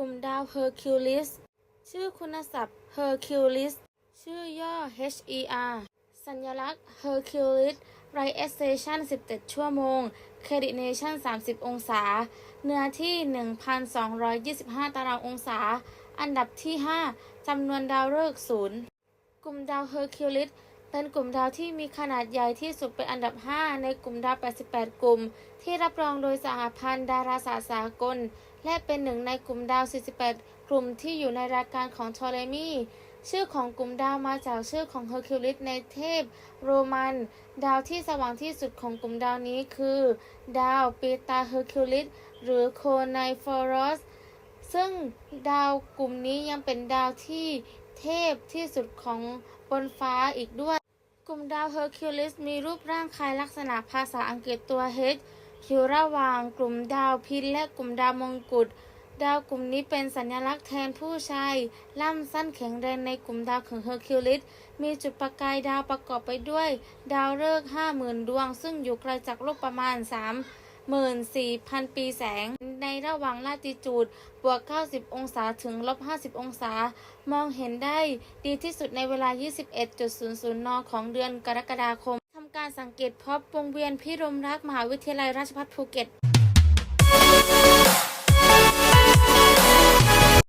กลุ่มดาวเฮอร์คิวลิสชื่อคุณศัพท์เฮอร์คิวลิสชื่อย่อ HER สัญลักษณ์ Hercules Right Station 17 ชั่วโมง Coordination 30 องศา เนื้อที่ 1,225 ตารางองศา อันดับที่ 5 จำนวนดาวฤกษ์ศูนย์ กลุ่มดาวเฮอร์คิวลิส เป็นกลุ่มดาวที่มีขนาดใหญ่ที่สุดเป็นอันดับ 5 ในกลุ่มดาว 88 กลุ่ม ที่รับรองโดยสหพันธ์ดาราศาสตร์สากล และเป็นหนึ่งในกลุ่มดาว 48 กลุ่มที่อยู่ในรายการของโทเลมี ชื่อของกลุ่มดาวมาจากชื่อของเฮอร์คิวลิสในเทพโรมัน ดาวที่สว่างที่สุดของกลุ่มดาวนี้คือ ดาวเปตาเฮอร์คิวลิสหรือโคไนฟอรอสซึ่งดาวกลุ่มนี้ยังเป็นดาวที่เทพที่สุดของบนฟ้าอีกด้วย กลุ่มดาวเฮอร์คิวลิสมีรูปร่างคล้ายลักษณะภาษาอังกฤษตัว H อยู่ระหว่างกลุ่มดาวพินและกลุ่มดาวมงกุฎ ดาวกลุ่มนี้เป็นสัญลักษณ์แทนผู้ชายล่ำสั้นแข็งแรงในกลุ่มดาวของเฮอร์คิวลิส มีจุดประกายดาวประกอบไปด้วย ดาวฤกษ์50,000ดวง ซึ่งอยู่ไกลจากโลกประมาณ34,000ปีแสง ในระหว่างลาติจูดบวก 90 องศาถึงลบ 50 องศา มองเห็นได้ดีที่สุดในเวลา 21.00 น ของเดือนกรกฎาคม ทำการสังเกตพบวงเวียนพิรมรักมหาวิทยาลัยราชภัฏภูเก็ต